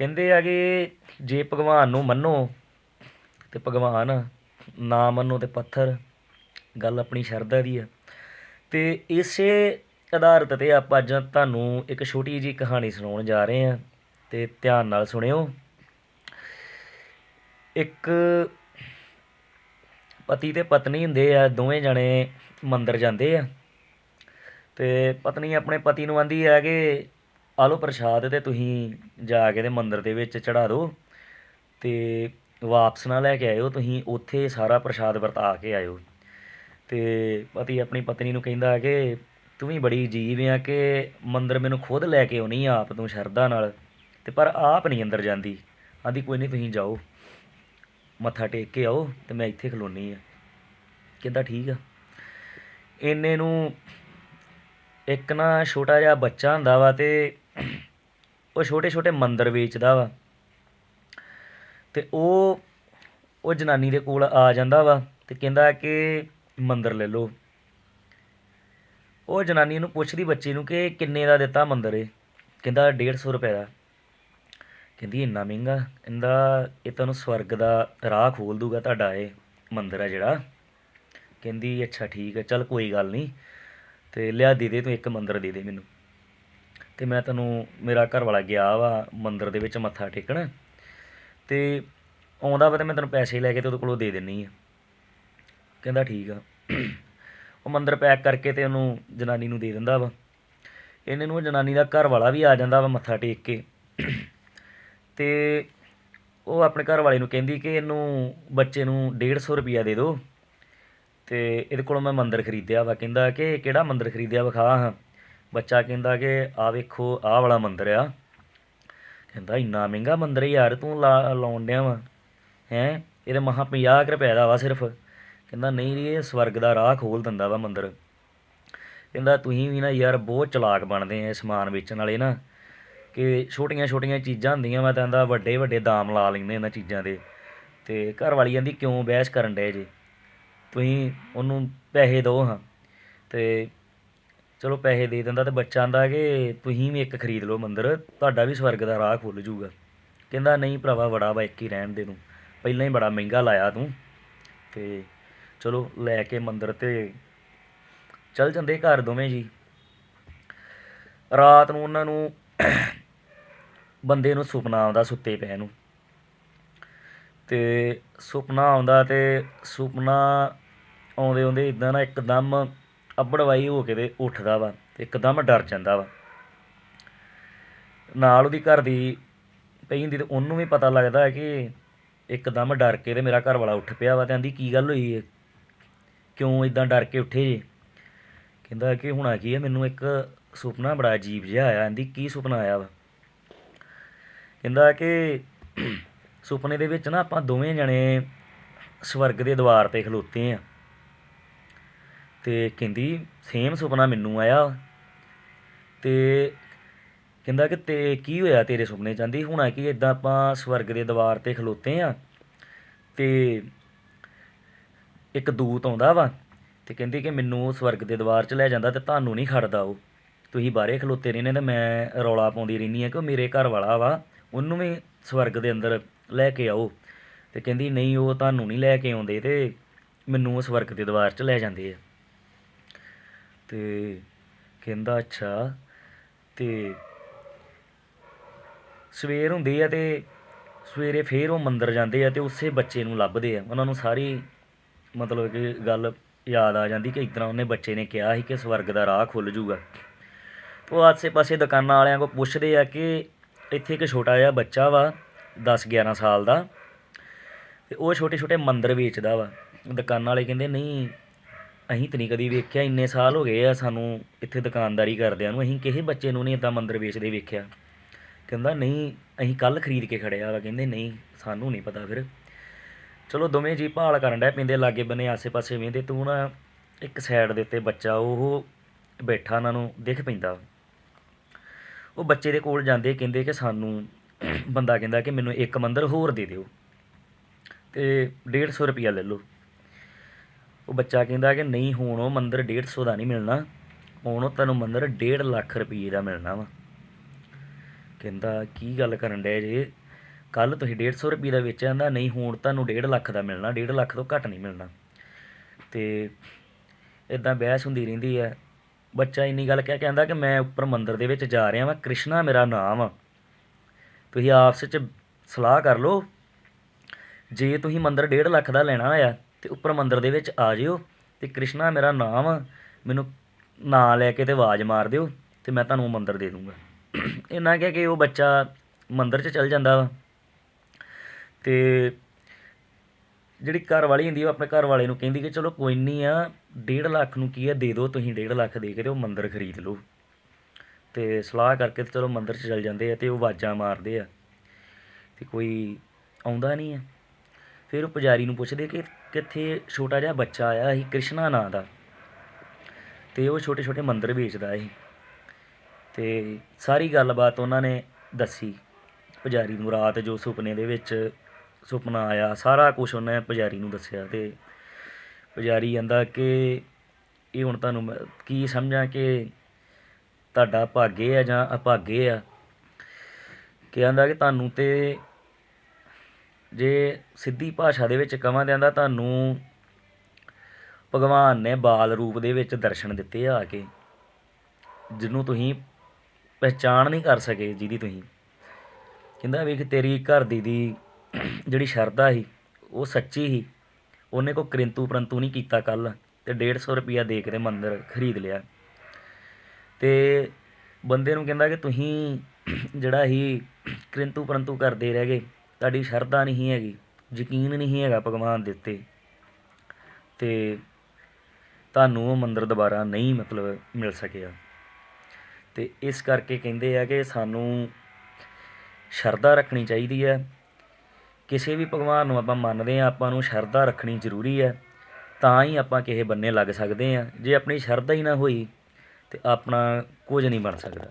ਕਹਿੰਦੇ ਆ ਕਿ ਜੇ ਭਗਵਾਨ ਨੂੰ ਮੰਨੋ ਤੇ ਭਗਵਾਨ ਨਾ ਮੰਨੋ ਤੇ ਪੱਥਰ, ਗੱਲ ਆਪਣੀ ਸ਼ਰਧਾ ਦੀ ਆ। ਤੇ ਇਸੇ ਆਧਾਰਿਤ ਤੇ ਆਪਾਂ ਅੱਜ ਤੁਹਾਨੂੰ ਇੱਕ ਛੋਟੀ ਜੀ ਕਹਾਣੀ ਸੁਣਾਉਣ ਜਾ ਰਹੇ ਹਾਂ ਤੇ ਧਿਆਨ ਨਾਲ ਸੁਣਿਓ। ਇੱਕ ਪਤੀ ਤੇ ਪਤਨੀ ਹੁੰਦੇ ਆ, ਦੋਵੇਂ ਜਣੇ ਮੰਦਰ ਜਾਂਦੇ ਆ। ਤੇ ਪਤਨੀ ਆਪਣੇ ਪਤੀ ਨੂੰ ਆਂਦੀ ਹੈ ਕਿ ਆ ਲਓ ਪ੍ਰਸ਼ਾਦ ਤੇ ਤੁਸੀਂ ਜਾ ਕੇ ਤੇ ਮੰਦਰ ਦੇ ਵਿੱਚ ਚੜ੍ਹਾ ਦਿਓ ਅਤੇ ਵਾਪਸ ਨਾ ਲੈ ਕੇ ਆਇਓ, ਤੁਸੀਂ ਉੱਥੇ ਸਾਰਾ ਪ੍ਰਸ਼ਾਦ ਵਰਤਾ ਕੇ ਆਇਓ। ਅਤੇ ਪਤੀ ਆਪਣੀ ਪਤਨੀ ਨੂੰ ਕਹਿੰਦਾ ਕਿ ਤੂੰ ਵੀ ਬੜੀ ਅਜੀਬ ਆ ਕਿ ਮੰਦਰ ਮੈਨੂੰ ਖੁਦ ਲੈ ਕੇ ਆਉਣੀ ਆ ਆਪ ਤੂੰ ਸ਼ਰਧਾ ਨਾਲ ਅਤੇ ਪਰ ਆਪ ਨਹੀਂ ਅੰਦਰ ਜਾਂਦੀ। ਆਂਦੀ, ਕੋਈ ਨਹੀਂ ਤੁਸੀਂ ਜਾਓ। ਮੱਥਾ ਟੇਕ ਕੇ ਆਓ ਅਤੇ ਮੈਂ ਇੱਥੇ ਖਲੋਨੀ ਆ। ਕਹਿੰਦਾ, ਠੀਕ ਆ। ਇੰਨੇ ਨੂੰ ਇੱਕ ਨਾ ਛੋਟਾ ਜਿਹਾ ਬੱਚਾ ਹੁੰਦਾ ਵਾ ਤੇ ਉਹ ਛੋਟੇ ਛੋਟੇ ਮੰਦਰ ਵੇਚਦਾ ਵਾ। ਤੇ ਉਹ ਉਹ ਜਨਾਨੀ ਦੇ ਕੋਲ ਆ ਜਾਂਦਾ ਵਾ ਤੇ ਕਹਿੰਦਾ ਕਿ ਮੰਦਰ ਲੈ ਲਓ। ਉਹ ਜਨਾਨੀ ਨੂੰ ਪੁੱਛਦੀ ਬੱਚੇ ਨੂੰ ਕਿ ਕਿੰਨੇ ਦਾ ਦਿੱਤਾ ਮੰਦਰ ਇਹ? ਕਹਿੰਦਾ 150 ਰੁਪਏ ਦਾ। ਕਹਿੰਦੀ ਇੰਨਾ ਮਹਿੰਗਾ? ਕਹਿੰਦਾ ਇਹ ਤੁਹਾਨੂੰ ਸਵਰਗ ਦਾ ਰਾਹ ਖੋਲ ਦੂਗਾ ਤੁਹਾਡਾ ਇਹ ਮੰਦਰ ਆ ਜਿਹੜਾ। ਕਹਿੰਦੀ ਅੱਛਾ ਠੀਕ ਹੈ ਚੱਲ ਕੋਈ ਗੱਲ ਨਹੀਂ। ਤੇ ਲਿਆ ਦੇ ਦੇ ਤੂੰ ਇੱਕ ਮੰਦਰ ਦੇ ਦੇ ਮੈਨੂੰ। ਤੇ ਮੈਂ ਤੈਨੂੰ ਮੇਰਾ ਘਰ ਵਾਲਾ ਗਿਆ ਵਾ ਮੰਦਿਰ ਦੇ ਵਿੱਚ ਮੱਥਾ ਟੇਕਣ ਤੇ ਆਉਂਦਾ ਵਾ ਤੇ ਮੈਂ ਤੈਨੂੰ ਪੈਸੇ ਲੈ ਕੇ ਤੇ ਉਹਦੇ ਕੋਲੋਂ ਦੇ ਦਿੰਨੀ ਆ। ਕਹਿੰਦਾ ਠੀਕ ਆ। ਉਹ ਮੰਦਰ ਪੈਕ ਕਰਕੇ ਤੇ ਉਹਨੂੰ ਜਨਾਨੀ ਨੂੰ ਦੇ ਦਿੰਦਾ ਵਾ। ਇਹਨੇ ਨੂੰ ਜਨਾਨੀ ਦਾ ਘਰ ਵਾਲਾ ਵੀ ਆ ਜਾਂਦਾ ਵਾ ਮੱਥਾ ਟੇਕ ਕੇ। ਤੇ ਉਹ ਆਪਣੇ ਘਰ ਵਾਲੇ ਨੂੰ ਕਹਿੰਦੀ ਕਿ ਇਹਨੂੰ ਬੱਚੇ ਨੂੰ 150 ਰੁਪਿਆ ਦੇ ਦਿਓ ਤੇ ਇਹਦੇ ਕੋਲੋਂ ਮੈਂ ਮੰਦਰ ਖਰੀਦਿਆ ਵਾ। ਕਹਿੰਦਾ ਕਿ ਕਿਹੜਾ ਮੰਦਰ ਖਰੀਦਿਆ ਵਿਖਾ ਹਾਂ। ਬੱਚਾ ਕਹਿੰਦਾ ਕਿ ਆ ਵੇਖੋ, ਆਹ ਵਾਲਾ ਮੰਦਿਰ ਆ। ਕਹਿੰਦਾ, ਇੰਨਾ ਮਹਿੰਗਾ ਮੰਦਿਰ ਯਾਰ, ਤੂੰ ਲਾ, ਲਾਉਣ ਡਿਆ ਵਾ। ਹੈ? ਇਹਦੇ ਮਹਾ 50 ਕੁ ਰੁਪਏ ਦਾ ਵਾ ਸਿਰਫ। ਕਹਿੰਦਾ, ਨਹੀਂ ਇਹ ਸਵਰਗ ਦਾ ਰਾਹ ਖੋਲ ਦਿੰਦਾ ਵਾ ਮੰਦਿਰ। ਕਹਿੰਦਾ, ਤੁਸੀਂ ਵੀ ਨਾ ਯਾਰ ਬਹੁਤ ਚਲਾਕ ਬਣਦੇ ਆ ਸਮਾਨ ਵੇਚਣ ਵਾਲੇ ਨਾ। ਕਿ ਛੋਟੀਆਂ ਛੋਟੀਆਂ ਚੀਜ਼ਾਂ ਹੁੰਦੀਆਂ ਮੈਂ ਕਹਿੰਦਾ ਵੱਡੇ ਵੱਡੇ ਦਾਮ ਲਾ ਲੈਂਦੇ ਇਹਨਾਂ ਚੀਜ਼ਾਂ ਦੇ। ਤੇ ਘਰ ਵਾਲੀ ਕਹਿੰਦੀ, ਕਿਉਂ ਬਹਿਸ ਕਰਨ ਡਏ ਜੇ? ਤੁਸੀਂ ਉਹਨੂੰ ਪੈਸੇ ਦਿਓ ਹਾਂ। ਤੇ ਚਲੋ ਪੈਸੇ ਦੇ ਦਿੰਦਾ ਤੇ ਬੱਚਾ ਆਂਦਾ ਕਿ ਤੁਸੀਂ ਵੀ ਇੱਕ ਖਰੀਦ ਲਓ ਮੰਦਰ, ਤੁਹਾਡਾ ਵੀ ਸਵਰਗ ਦਾ ਰਾਹ ਖੁੱਲ ਜੂਗਾ ਕਹਿੰਦਾ, ਨਹੀਂ ਭਰਾਵਾ ਬੜਾ ਵਾ ਇੱਕ ਹੀ ਰਹਿਣ ਦੇ ਤੂੰ। ਪਹਿਲਾਂ ਹੀ ਬੜਾ ਮਹਿੰਗਾ ਲਾਇਆ ਤੂੰ। ਤੇ ਚਲੋ ਲੈ ਕੇ ਮੰਦਰ ਤੇ ਚੱਲ ਜਾਂਦੇ ਘਰ ਦੋਵੇਂ ਜੀ। ਰਾਤ ਨੂੰ ਉਹਨਾਂ ਨੂੰ ਬੰਦੇ ਨੂੰ ਸੁਪਨਾ ਆਉਂਦਾ ਸੁੱਤੇ ਪਏ ਨੂੰ। ਤੇ ਸੁਪਨਾ ਆਉਂਦਾ ਤੇ ਸੁਪਨਾ ਆਉਂਦੇ ਆਉਂਦੇ ਇਦਾਂ ਨਾ ਇੱਕਦਮ ਅੱਬੜਵਾਈ ਹੋ ਕੇ ਤੇ ਉੱਠਦਾ ਵਾ, ਤੇ ਇੱਕਦਮ ਡਰ ਜਾਂਦਾ ਵਾ। ਨਾਲ ਉਹਦੀ ਘਰ ਦੀ ਪਈ ਹੁੰਦੀ ਤੇ ਉਹਨੂੰ ਵੀ ਪਤਾ ਲੱਗਦਾ ਹੈ ਕਿ ਇੱਕਦਮ ਡਰ ਕੇ ਤੇ ਮੇਰਾ ਘਰ ਵਾਲਾ ਉੱਠ ਪਿਆ ਵਾ ਤੇ ਆਂਦੀ, ਕੀ ਗੱਲ ਹੋਈ ਹੈ ਕਿਉਂ ਇਦਾਂ ਡਰ ਕੇ ਉੱਠੇ ਜੇ? ਕਹਿੰਦਾ ਕਿ ਹੁਣਾ ਕੀ ਹੈ ਮੈਨੂੰ ਇੱਕ ਸੁਪਨਾ ਬੜਾ ਅਜੀਬ ਜਿਹਾ ਆਇਆ, ਆਂਦੀ, ਕੀ ਸੁਪਨਾ ਆਇਆ ਵਾ? ਕਹਿੰਦਾ ਕਿ ਸੁਪਨੇ ਦੇ ਵਿੱਚ ਨਾ ਆਪਾਂ ਦੋਵੇਂ ਜਣੇ ਸਵਰਗ ਦੇ ਦਵਾਰ ਤੇ ਖਲੋਤੇ ਆ। ਅਤੇ ਕਹਿੰਦੀ ਸੇਮ ਸੁਪਨਾ ਮੈਨੂੰ ਆਇਆ। ਅਤੇ ਕਹਿੰਦਾ ਕਿ, ਤੇ ਕੀ ਹੋਇਆ ਤੇਰੇ ਸੁਪਨੇ ਚ? ਆਂਦੀ, ਹੁਣਾ ਕੀ ਇੱਦਾਂ ਆਪਾਂ ਸਵਰਗ ਦੇ ਦਵਾਰ ਤੇ ਖਲੋਤੇ ਹਾਂ ਅਤੇ ਇੱਕ ਦੂਤ ਆਉਂਦਾ ਵਾ ਤੇ ਕਹਿੰਦੀ ਕਿ ਮੈਨੂੰ ਸਵਰਗ ਦੇ ਦਵਾਰ 'ਚ ਲੈ ਜਾਂਦਾ ਤੇ ਤੁਹਾਨੂੰ ਨਹੀਂ ਖੜਦਾ ਉਹ। ਤੁਸੀਂ ਬਾਹਰੇ ਖਲੋਤੇ ਰਹਿੰਦੇ ਤੇ ਮੈਂ ਰੌਲਾ ਪਾਉਂਦੀ ਰਹਿੰਦੀ ਆ ਕਿ ਉਹ ਮੇਰੇ ਘਰ ਵਾਲਾ ਵਾ, ਉਹਨੂੰ ਵੀ ਸਵਰਗ ਦੇ ਅੰਦਰ ਲੈ ਕੇ ਆਓ। ਤੇ ਕਹਿੰਦੀ, ਨਹੀਂ, ਉਹ ਤੁਹਾਨੂੰ ਨਹੀਂ ਲੈ ਕੇ ਆਉਂਦੇ ਤੇ ਮੈਨੂੰ ਉਹ ਸਵਰਗ ਦੇ ਦਵਾਰ 'ਚ ਲੈ ਜਾਂਦੇ ਆ। ਤੇ ਕਹਿੰਦਾ, ਅੱਛਾ। ਤੇ ਸਵੇਰ ਹੁੰਦੀ ਆ ਤੇ ਸਵੇਰੇ ਫਿਰ ਉਹ ਮੰਦਰ ਜਾਂਦੇ ਆ ਤੇ ਉਸੇ ਬੱਚੇ ਨੂੰ ਲੱਭਦੇ ਆ। ਉਹਨਾਂ ਨੂੰ ਸਾਰੀ ਮਤਲਬ ਕਿ ਗੱਲ ਯਾਦ ਆ ਜਾਂਦੀ ਕਿ ਇਤਨਾ ਉਹਨੇ ਬੱਚੇ ਨੇ ਕਿਹਾ ਸੀ ਕਿ ਸਵਰਗ ਦਾ ਰਾਹ ਖੁੱਲ ਜੂਗਾ। ਉਹ ਆਸੇ-ਪਾਸੇ ਦੁਕਾਨਾਂ ਵਾਲਿਆਂ ਕੋਲ ਪੁੱਛਦੇ ਆ ਕਿ ਇੱਥੇ ਇੱਕ ਛੋਟਾ ਜਿਹਾ ਬੱਚਾ ਵਾ 10 11 ਸਾਲ ਦਾ, ਤੇ ਉਹ ਛੋਟੇ ਛੋਟੇ ਮੰਦਰ ਵੇਚਦਾ ਵਾ। ਦੁਕਾਨਾਂ ਵਾਲੇ ਕਹਿੰਦੇ, ਨਹੀਂ ਅਸੀਂ ਤਾਂ ਨਹੀਂ ਕਦੀ ਵੇਖਿਆ, ਇੰਨੇ ਸਾਲ ਹੋ ਗਏ ਆ ਸਾਨੂੰ ਇੱਥੇ ਦੁਕਾਨਦਾਰੀ ਕਰਦਿਆਂ ਨੂੰ, ਅਸੀਂ ਕਿਸੇ ਬੱਚੇ ਨੂੰ ਨਹੀਂ ਇੱਦਾਂ ਮੰਦਰ ਵੇਚਦੇ ਵੇਖਿਆ। ਕਹਿੰਦਾ, ਨਹੀਂ, ਅਸੀਂ ਕੱਲ ਖਰੀਦ ਕੇ ਖੜਿਆ ਵਾ ਕਹਿੰਦੇ, ਨਹੀਂ, ਸਾਨੂੰ ਨਹੀਂ ਪਤਾ ਫਿਰ। ਚਲੋ, ਦੋਵੇਂ ਜੀ ਭਾਲ ਕਰਨ ਡੈ ਪੈਂਦੇ ਲਾਗੇ ਬੰਨੇ ਆਸੇ-ਪਾਸੇ ਵੇਂਦੇ ਤੂੰ ਨਾ ਇੱਕ ਸਾਈਡ ਦੇ ਉੱਤੇ ਬੱਚਾ, ਉਹ ਬੈਠਾ ਉਹਨਾਂ ਨੂੰ ਦਿਖ ਪੈਂਦਾ। ਉਹ ਬੱਚੇ ਦੇ ਕੋਲ ਜਾਂਦੇ, ਕਹਿੰਦੇ ਕਿ ਸਾਨੂੰ ਬੰਦਾ ਕਹਿੰਦਾ ਕਿ ਮੈਨੂੰ ਇੱਕ ਮੰਦਰ ਹੋਰ ਦੇ ਦਿਓ, ਤੇ 150 ਰੁਪਿਆ ਲੈ ਲਓ। ਉਹ ਬੱਚਾ ਕਹਿੰਦਾ ਕਿ ਨਹੀਂ, ਹੁਣ ਉਹ ਮੰਦਰ 150 ਦਾ ਨਹੀਂ ਮਿਲਣਾ। ਹੁਣ ਉਹ ਤੁਹਾਨੂੰ ਮੰਦਰ 1.5 ਲੱਖ ਰੁਪਏ ਦਾ ਮਿਲਣਾ ਵਾ। ਕਹਿੰਦਾ, ਕੀ ਗੱਲ ਕਰਨ ਡਿਆ ਜੇ? ਕੱਲ ਤੁਸੀਂ 150 ਰੁਪਏ ਦਾ ਵੇਚਿਆ ਜਾਂਦਾ ਨਹੀਂ, ਹੁਣ ਤੁਹਾਨੂੰ 1.5 ਲੱਖ ਦਾ ਮਿਲਣਾ। 1.5 ਲੱਖ ਤੋਂ ਘੱਟ ਨਹੀਂ ਮਿਲਣਾ। ਤੇ ਇਦਾਂ ਬਹਿਸ ਹੁੰਦੀ ਰਹਿੰਦੀ ਹੈ ਬੱਚਾ ਇੰਨੀ ਗੱਲ ਕਹਿ, ਕਹਿੰਦਾ ਕਿ ਮੈਂ ਉੱਪਰ ਮੰਦਰ ਦੇ ਵਿੱਚ ਜਾ ਰਿਹਾ ਵਾਂ। ਕ੍ਰਿਸ਼ਨਾ ਮੇਰਾ ਨਾਮ ਆ। ਤੁਸੀਂ ਆਪਸ ਵਿੱਚ ਸਲਾਹ ਕਰ ਲਓ। ਜੇ ਤੁਸੀਂ ਮੰਦਰ 1.5 ਲੱਖ ਦਾ ਲੈਣਾ ਆ ਤੇ ਉੱਪਰ ਮੰਦਿਰ ਦੇ ਵਿੱਚ ਆ ਜਿਓ ਤੇ ਕ੍ਰਿਸ਼ਨਾ ਮੇਰਾ ਨਾਮ ਆ ਮੈਨੂੰ ਨਾਂ ਲੈ ਕੇ ਤੇ ਆਵਾਜ਼ ਮਾਰ ਦਿਓ ਤੇ ਮੈਂ ਤੁਹਾਨੂੰ ਉਹ ਮੰਦਿਰ ਦੇ ਦੂੰਗਾ। ਇੰਨਾ ਕਹਿ ਕੇ ਉਹ ਬੱਚਾ ਮੰਦਿਰ 'ਚ ਚਲ ਜਾਂਦਾ ਵਾ ਤੇ ਜਿਹੜੀ ਘਰ ਵਾਲੀ ਹੁੰਦੀ ਉਹ ਆਪਣੇ ਘਰ ਵਾਲੇ ਨੂੰ ਕਹਿੰਦੀ ਕਿ ਚਲੋ ਕੋਈ ਨਹੀਂ ਆ 1.5 ਲੱਖ ਨੂੰ ਕੀ ਆ, ਦੇ ਦਿਓ, ਤੁਸੀਂ 1.5 ਲੱਖ ਦੇ ਕੇ ਤੇ ਉਹ ਮੰਦਿਰ ਖਰੀਦ ਲਓ। ਤੇ ਸਲਾਹ ਕਰਕੇ ਤੇ ਚਲੋ ਮੰਦਿਰ 'ਚ ਚਲ ਜਾਂਦੇ ਆ ਤੇ ਉਹ ਆਵਾਜ਼ਾਂ ਮਾਰਦੇ ਆ। ਤੇ ਕੋਈ ਆਉਂਦਾ ਨਹੀਂ ਆ। ਫਿਰ ਉਹ ਪੁਜਾਰੀ ਨੂੰ ਪੁੱਛਦੇ ਕਿ ਕਿੱਥੇ ਛੋਟਾ ਜਿਹਾ ਬੱਚਾ ਆਇਆ ਸੀ, ਕ੍ਰਿਸ਼ਨਾ ਨਾਂ ਦਾ। ਤੇ ਉਹ ਛੋਟੇ ਛੋਟੇ ਮੰਦਰ ਵੇਚਦਾ ਸੀ। ਤੇ ਸਾਰੀ ਗੱਲਬਾਤ ਉਹਨਾਂ ਨੇ ਦੱਸੀ। ਪੁਜਾਰੀ ਨੂੰ ਰਾਤ ਜੋ ਸੁਪਨੇ ਦੇ ਵਿੱਚ ਸੁਪਨਾ ਆਇਆ, ਸਾਰਾ ਕੁਝ ਉਹਨੇ ਪੁਜਾਰੀ ਨੂੰ ਦੱਸਿਆ ਤੇ ਪੁਜਾਰੀ ਕਹਿੰਦਾ ਕਿ ਇਹ ਹੁਣ ਤੁਹਾਨੂੰ ਮੈਂ ਕੀ ਸਮਝਾਂ ਕਿ ਤੁਹਾਡਾ ਭਾਗੇ ਆ ਜਾਂ ਅਭਾਗੇ ਆ? ਕਿ ਕਹਿੰਦਾ ਕਿ ਤੁਹਾਨੂੰ ਤੇ ਜੇ ਸਿੱਧੀ ਭਾਸ਼ਾ ਦੇ ਵਿੱਚ ਕਵਾਂ ਤੇ ਕਹਿੰਦਾ ਤੁਹਾਨੂੰ ਭਗਵਾਨ ਨੇ ਬਾਲ ਰੂਪ ਦੇ ਵਿੱਚ ਦਰਸ਼ਨ ਦਿੱਤੇ ਆ ਕੇ, ਜਿਹਨੂੰ ਤੁਸੀਂ ਪਹਿਚਾਣ ਨਹੀਂ ਕਰ ਸਕੇ, ਜਿਹਦੀ ਤੁਸੀਂ। ਕਹਿੰਦਾ ਵੇਖ ਤੇਰੀ ਘਰ ਦੀ ਦੀ ਜਿਹੜੀ ਸ਼ਰਧਾ ਸੀ, ਉਹ ਸੱਚੀ ਸੀ। ਉਹਨੇ ਕੋ ਕ੍ਰਿੰਤੂ ਪਰੰਤੂ ਨਹੀਂ ਕੀਤਾ ਕੱਲ ਤੇ 150 ਰੁਪਿਆ ਦੇ ਕੇ ਤੇ ਮੰਦਰ ਖਰੀਦ ਲਿਆ। ਤੇ ਬੰਦੇ ਨੂੰ ਕਹਿੰਦਾ ਕਿ ਤੁਸੀਂ ਜਿਹੜਾ ਹੀ ਕ੍ਰਿੰਤੂ ਪਰੰਤੂ ਕਰਦੇ ਰਹਿ ਗਏ। ਤੁਹਾਡੀ ਸ਼ਰਧਾ ਨਹੀਂ ਹੈਗੀ, ਯਕੀਨ ਨਹੀਂ ਹੈਗਾ ਭਗਵਾਨ ਦੇ ਉੱਤੇ। ਤੇ ਤੁਹਾਨੂੰ ਉਹ ਮੰਦਰ ਦੁਬਾਰਾ ਨਹੀਂ ਮਤਲਬ ਮਿਲ ਸਕਿਆ। ਤੇ ਇਸ ਕਰਕੇ ਕਹਿੰਦੇ ਆ ਕਿ ਸਾਨੂੰ ਸ਼ਰਧਾ ਰੱਖਣੀ ਚਾਹੀਦੀ ਹੈ। ਕਿਸੇ ਵੀ ਭਗਵਾਨ ਨੂੰ ਆਪਾਂ ਮੰਨਦੇ ਆ ਆਪਾਂ ਨੂੰ ਸ਼ਰਧਾ ਰੱਖਣੀ ਜ਼ਰੂਰੀ ਹੈ, ਤਾਂ ਹੀ ਆਪਾਂ ਕਿਸੇ ਬੰਨੇ ਲੱਗ ਸਕਦੇ ਆ ਜੇ ਆਪਣੀ ਸ਼ਰਧਾ ਹੀ ਨਾ ਹੋਈ, ਤੇ ਆਪਣਾ ਕੁਝ ਨਹੀਂ ਬਣ ਸਕਦਾ।